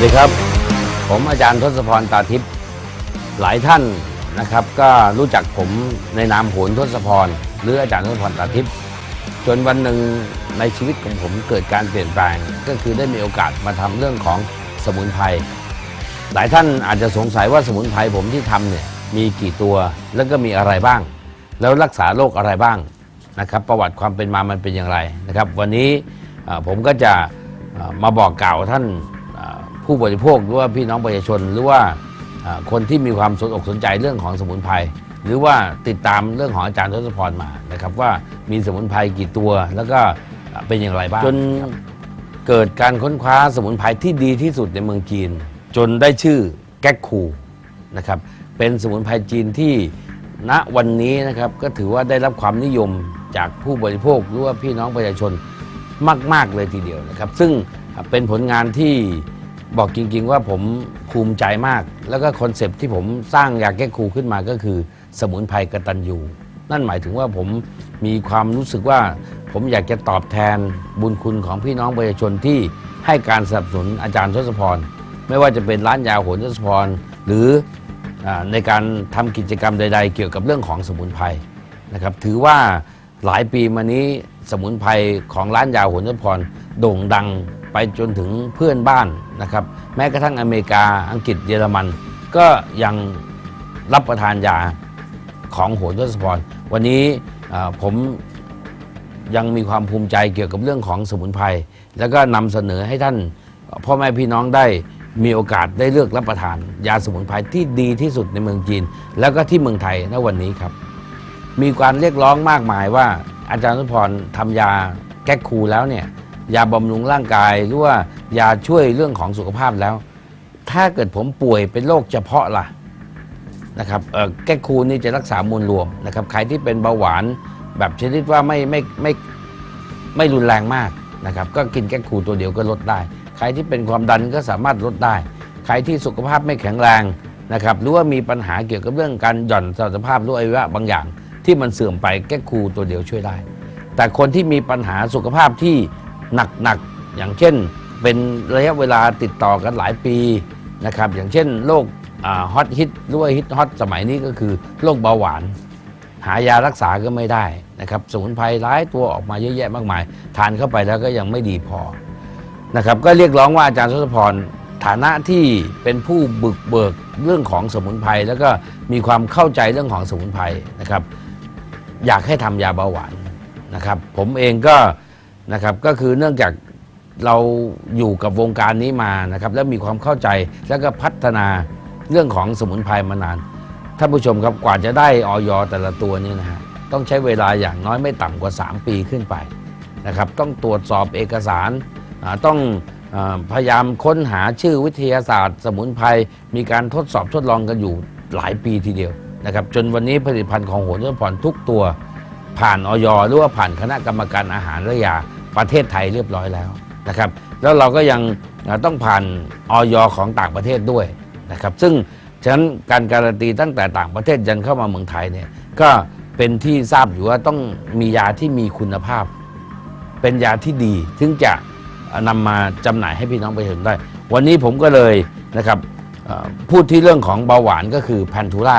ัสดีครับ ผมอาจารย์ทศพรตาทิพย์หลายท่านนะครับ ก็รู้จักผมในนามโหนทศพรหรืออาจารย์ทศพรตาทิพย์จนวันหนึ่งในชีวิตของผมเกิดการเปลี่ยนแปลง ก็คือได้มีโอกาสมาทำเรื่องของสมุนไพรหลายท่านอาจจะสงสัยว่าสมุนไพรผมที่ทำเนี่ยมีกี่ตัวแล้วก็มีอะไรบ้าง แล้วรักษาโรคอะไรบ้างนะครับ ประวัติความเป็นมามันเป็นอย่างไรนะครับ วันนี้ผมก็จะมาบอกกล่าวท่าน ผู้บริโภคหรือว่าพี่น้องประชาชน หรือว่าเอ่อคนที่มีความสนอกสนใจเรื่องของสมุนไพรหรือว่าติดตามเรื่องของอาจารย์ทศพรมานะครับ ว่ามีสมุนไพรกี่ตัว แล้วก็เอ่อเป็นอย่างไรบ้างจนเกิดการค้นคว้าสมุนไพรที่ดีที่สุดในเมืองจีน จนได้ชื่อแก๊กคูนะครับเป็นสมุนไพรจีนที่ณวันนี้นะครับก็ถือว่าได้รับความนิยมจากผู้บริโภคหรือว่าพี่น้องประชาชนมาก ๆ เลยทีเดียวนะครับ ซึ่งเป็นผลงานที่ บอกจริง ๆ ว่าผมภูมิใจมาก แล้วก็คอนเซปที่ผมสร้างยาแก้ครูขึ้นมาก็คือ สมุนไพรกตัญญูนั่นหมายถึงว่าผมมีความรู้สึกว่า ผมอยากจะตอบแทนบุญคุณของพี่น้องประชาชนที่ให้การสนับสนุนอาจารย์ทศพร ไม่ว่าจะเป็นร้านยาโหนทศพร หรืออในการทำกิจกรรมใด ๆ เกี่ยวกับเรื่องของสมุนไพรนะครับถือว่าหลายปีมานี้สมุนไพรของร้านยาโหนทศพร โด่งดังไปจนถึงเพื่อนบ้านนะครับ แม้กระทั่งอเมริกาอังกฤษเยอรมัน ก็ยังรับประทานยาของโหนทศพร วันนี้ผมยังมีความภูมิใจเกี่ยวกับเรื่องของสมุนไพรแล้วก็นำเสนอให้ท่านพ่อแม่พี่น้องได้มีโอกาสได้เลือกรับประทาน ยาสมุนไพรที่ดีที่สุดในเมืองจีน แล้วก็ที่เมืองไทยณวันนี้ครับ มีการเรียกร้องมากมายว่าอาจารย์สุพรทำยาแก้คูแล้วเนี่ย ยาบำรุงร่างกายหรือว่ายาช่วยเรื่องของสุขภาพแล้ว ถ้าเกิดผมป่วยเป็นโรคเฉพาะล่ะนะครับแก้คูนี่จะรักษามวลรวมนะครับใครที่เป็นเบาหวานแบบชนิดว่าไม่ไม่ไม่ไม่รุนแรงมากนะครับก็กินแก้คูตัวเดียวก็ลดได้ ใครที่เป็นความดันก็สามารถลดได้ ใครที่สุขภาพไม่แข็งแรงนะครับหรือว่ามีปัญหาเกี่ยวกับเรื่องการหย่อนสภาพหรืออวัยวะบางอย่าง ที่มันเสื่อมไปแก้คูตัวเดียวช่วยได้ แต่คนที่มีปัญหาสุขภาพที่ หนักๆอย่างเช่น เป็นระยะเวลาติดต่อกันหลายปีนะครับอย่างเช่นโรคฮอตฮิตหรือว่าฮิตฮอตสมัยนี้ก็คือโรคเบาหวาน หายารักษาก็ไม่ได้นะครับสมุนไพรหลายตัวออกมาเยอะแยะมากมาย ทานเข้าไปแล้วก็ยังไม่ดีพอนะครับก็เรียกร้องว่าอาจารย์ทศพรฐานะที่เป็นผู้บึกเบิกเรื่องของสมุนไพรแล้วก็มีความเข้าใจเรื่องของสมุนไพรนะครับ อยากให้ทำยาเบาหวานนะครับ ผมเองก็ นะครับ ก็คือเนื่องจากเราอยู่กับวงการนี้มานะครับ แล้วมีความเข้าใจแล้วก็พัฒนาเรื่องของสมุนไพรมานานท่านผู้ชมครับกว่าจะได้ออยแต่ละตัวนี่นะฮะต้องใช้เวลาอย่างน้อยไม่ต่ำกว่า 3 ปีขึ้นไปนะครับ ต้องตรวจสอบเอกสารต้องอพยายามค้นหาชื่อวิทยาศาสตร์ สมุนไพรมีการทดสอบทดลองกันอยู่หลายปีทีเดียวนะครับ จนวันนี้ผลิตภัณฑ์ของโหนทพรทุกตัว ผ่านออยหรือว่าผ่านคณะกรรมการอาหารและยา ประเทศไทยเรียบร้อยแล้วนะครับแล้วเราก็ยังต้องผ่านออยของต่างประเทศด้วยนะครับซึ่งฉะนั้นการการันตีตั้งแต่ต่างประเทศยันเข้ามาเมืองไทยเนี่ยก็เป็นที่ทราบอยู่ว่าต้องมียาที่มีคุณภาพ เป็นยาที่ดีถึงจะนำมาจำหน่ายให้พี่น้องประชาชนได้ วันนี้ผมก็เลยนะครับพูดที่เรื่องของเบาหวานก็คือแพนทูล่า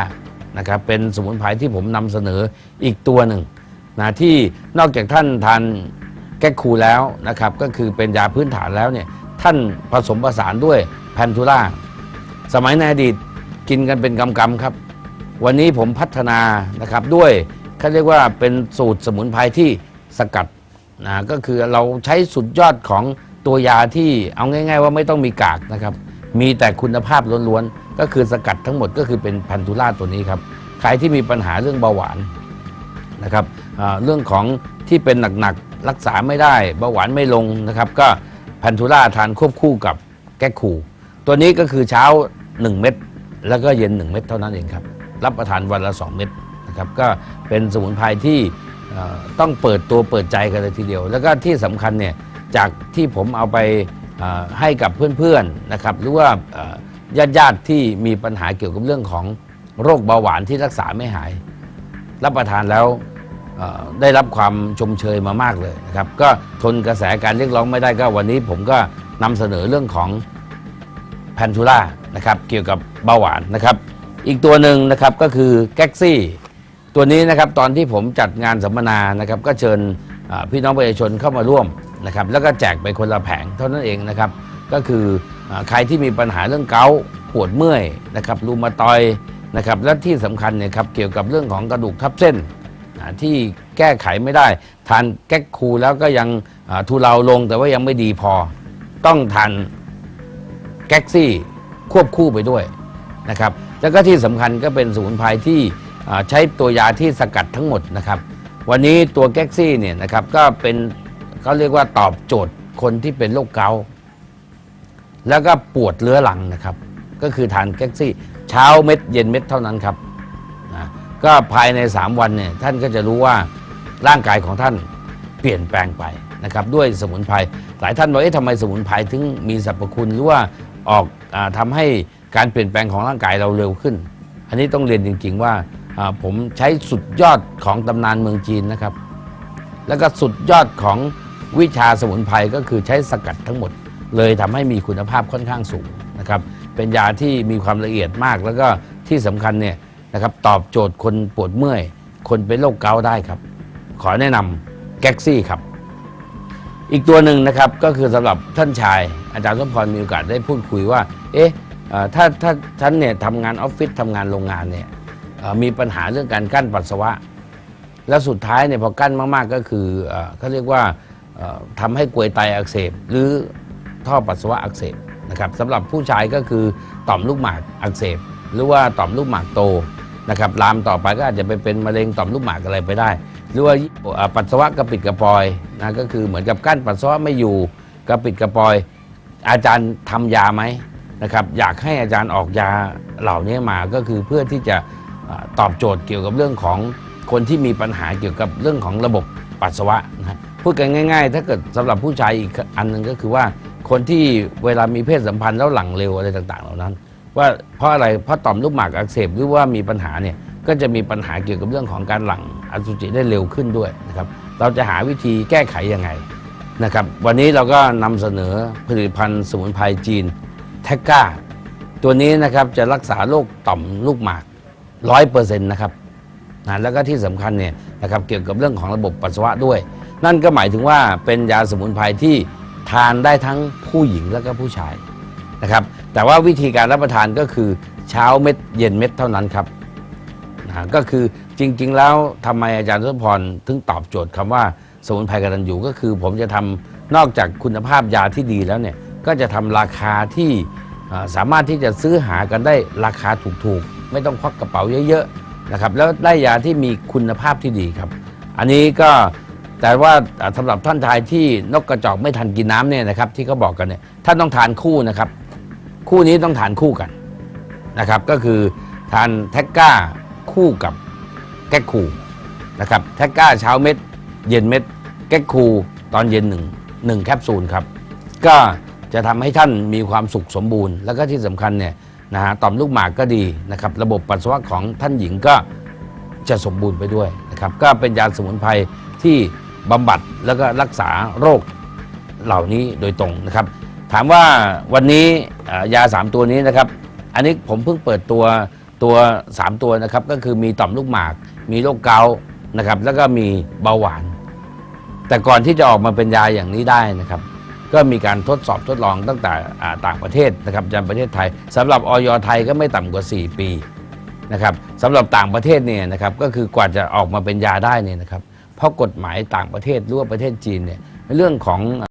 นะครับเป็นสมุนไพรที่ผมนำเสนออีกตัวหนึ่งนะที่นอกจากท่านทาน แก้คูแล้วนะครับก็คือเป็นยาพื้นฐานแล้วเนี่ยท่านผสมผสานด้วยแพนทูล่าสมัยในอดีตกินกันเป็นกำกำๆครับ วันนี้ผมพัฒนานะครับด้วยเขาเรียกว่าเป็นสูตรสมุนไพรที่สกัดนะก็คือเราใช้สุดยอดของตัวยาที่เอาง่าย ๆ ว่าไม่ต้องมีกากนะครับ มีแต่คุณภาพล้วนๆ ก็คือสกัดทั้งหมดก็คือเป็นพันธุราตัวนี้ครับ ใครที่มีปัญหาเรื่องเบาหวานนะครับเรื่องของที่เป็นหนักๆ รักษาไม่ได้เบาหวานไม่ลงนะครับ ก็พันธุราทานควบคู่กับแก้คูตัวนี้ก็คือเช้า 1 เม็ดแล้วก็เย็น 1 เม็ดเท่านั้นเองครับ รับประทานวันละ 2 เม็ดนะครับก็เป็นสมุนไพรที่ต้องเปิดตัวเปิดใจกันเลยทีเดียว แล้วก็ที่สำคัญเนี่ยจากที่ผมเอาไปให้กับเพื่อนๆนะครับหรือว่าญาติญาติๆที่มีปัญหาเกี่ยวกับเรื่องของโรคเบาหวานที่รักษาไม่หาย รับประทานแล้ว ได้รับความชมเชยมามากเลยนะครับ ก็ทนกระแสการเรียกร้องไม่ได้ก็วันนี้ผมก็นำเสนอเรื่องของแพนทูล่านะครับเกี่ยวกับเบาหวานนะครับ อีกตัวหนึ่งนะครับก็คือแก๊กซี่ตัวนี้นะครับตอนที่ผมจัดงานสัมมนานะครับก็เชิญพี่น้องประชาชนเข้ามาร่วมนะครับแล้วก็แจกไปคนละแผงเท่านั้นเองนะครับก็คืออใครที่มีปัญหาเรื่องเกาต์ปวดเมื่อยนะครับรูมาตอยนะครับและที่สำคัญเนี่ยครับเกี่ยวกับเรื่องของกระดูกทับเส้น ที่แก้ไขไม่ได้ ทานแก๊กคูแล้วก็ยังทุเลาลงแต่ว่ายังไม่ดีพอ ต้องทานแก๊กซี่ควบคู่ไปด้วยนะครับแล้วก็ที่สำคัญก็เป็นสมุนไพรที่ใช้ตัวยาที่สกัดทั้งหมดนะครับ วันนี้ตัวแก๊กซี่เนี่ยนะครับก็เป็นเขาเรียกว่าตอบโจทย์คนที่เป็นโรคเกาต์แล้วก็ปวดเรื้อรังนะครับ ก็คือทานแก๊กซี่ เช้าเม็ดเย็นเม็ดเท่านั้นครับนะ ก็ภายใน 3 วันเนี่ยท่านก็จะรู้ว่าร่างกายของท่านเปลี่ยนแปลงไปนะครับด้วยสมุนไพรหลายท่านบอกเอ๊ะทำไมสมุนไพรถึงมีสรรพคุณหรือว่าออกอาทำให้การเปลี่ยนแปลงของร่างกายเราเร็วขึ้น อันนี้ต้องเรียนจริง ๆว่าอ่าผมใช้สุดยอดของตำนานเมืองจีนนะครับ แล้วก็สุดยอดของวิชาสมุนไพรก็คือใช้สกัดทั้งหมด เลยทำให้มีคุณภาพค่อนข้างสูงนะครับเป็นยาที่มีความละเอียดมากแล้วก็ที่สำคัญเนี่ย นะครับตอบโจทย์คนปวดเมื่อย คนเป็นโรคเกาต์ได้ครับ ขอแนะนำแก๊กซี่ครับ อีกตัวหนึ่งนะครับก็คือสำหรับท่านชาย อาจารย์สมพรมีโอกาสได้พูดคุยว่า เอ๊ะถ้าถ้าฉันเนี่ยทำงานออฟฟิศทำงานโรงงานเนี่ยมีปัญหาเรื่องการกั้นปัสสาวะ แล้วสุดท้ายเนี่ยพอกั้นมากๆก็คือเขาเรียกว่าเอ่อทำให้กลวยไตอักเสบ หรือท่อปัสสาวะอักเสบนะครับสำหรับผู้ชายก็คือต่อมลูกหมากอักเสบ หรือว่าต่อมลูกหมากโต นะครับลามต่อไปก็อาจจะไปเป็นมะเร็งต่อมลูกหมากอะไรไปได้ หรือว่าปัสสาวะกระปิดกระปอยนะก็คือเหมือนกับกั้นปัสสาวะไม่อยู่กระปิดกระปอย อาจารย์ทำยาไหมนะครับอยากให้อาจารย์ออกยาเหล่านี้มาก็คือเพื่อที่จะตอบโจทย์เกี่ยวกับเรื่องของคนที่มีปัญหาเกี่ยวกับเรื่องของระบบปัสสาวะนะพูดกันง่าย ๆ ถ้าเกิดสำหรับผู้ชายอีกอันหนึ่งก็คือว่าคนที่เวลามีเพศสัมพันธ์แล้วหลังเร็วอะไรต่าง ๆ เหล่านั้น ว่าเพราะอะไรเพราะต่อมลูกหมากอักเสบหรือว่ามีปัญหาเนี่ยก็จะมีปัญหาเกี่ยวกับเรื่องของการหลั่งอสุจิได้เร็วขึ้นด้วยนะครับเราจะหาวิธีแก้ไขยังไงนะครับวันนี้เราก็นำเสนอผลิตภัณฑ์สมุนไพรจีนแทกก้า ตัวนี้นะครับจะรักษาโรคต่อมลูกหมากร้อยเปอร์เซ็นต์นะครับนะแล้วก็ที่สำคัญเนี่ยนะครับเกี่ยวกับเรื่องของระบบปัสสาวะด้วย นั่นก็หมายถึงว่าเป็นยาสมุนไพรที่ทานได้ทั้งผู้หญิงและก็ผู้ชายนะครับ แต่ว่าวิธีการรับประทานก็คือเช้าเม็ดเย็นเม็ดเท่านั้นครับนะก็คือจริง ๆ แล้วทำไมอาจารย์ทศพรถึงตอบโจทย์คำว่าสมุนไพรกตันยูก็คือ ผมจะทำนอกจากคุณภาพยาที่ดีแล้วเนี่ยก็จะทำราคาที่สามารถที่จะซื้อหากันได้ราคาถูกๆ ไม่ต้องควักกระเป๋าเยอะๆนะครับแล้วได้ยาที่มีคุณภาพที่ดีครับ อันนี้ก็แต่ว่าอ่าสำหรับท่านชายที่นกกระจอกไม่ทันกินน้ำเนี่ยนะครับที่เขาบอกกันเนี่ยท่านต้องทานคู่นะครับ คู่นี้ต้องทานคู่กันนะครับ ก็คือทานแท็กก้าคู่กับแก๊กคูนะครับแท็กก้าเช้าเม็ด เย็นเม็ด แก๊กคูตอนเย็นหนึ่งหนึ่งแคปซูลครับ ก็จะทำให้ท่านมีความสุขสมบูรณ์ แล้วก็ที่สำคัญเนี่ยนะฮะต่อมลูกหมากก็ดีนะครับ ระบบปัสสาวะของท่านหญิงก็จะสมบูรณ์ไปด้วยนะครับ ก็เป็นยาสมุนไพรที่บำบัดแล้วก็รักษาโรคเหล่านี้โดยตรงนะครับ ถามว่าวันนี้ยา 3 ตัวนี้นะครับ อันนี้ผมเพิ่งเปิดตัวตัว 3 ตัวนะครับ ก็คือมีต่อมลูกหมาก มีโรคเกาต์นะครับ แล้วก็มีเบาหวาน แต่ก่อนที่จะออกมาเป็นยาอย่างนี้ได้นะครับ ก็มีการทดสอบทดลองตั้งแต่ต่างประเทศนะครับจากประเทศไทยสำหรับออยไทยก็ไม่ต่ำกว่า 4 ปีนะครับสำหรับต่างประเทศเนี่ยนะครับก็คือกว่าจะออกมาเป็นยาได้เนี่ยนะครับ เพราะกฎหมายต่างประเทศหรือว่าประเทศจีนเนี่ยเรื่องของ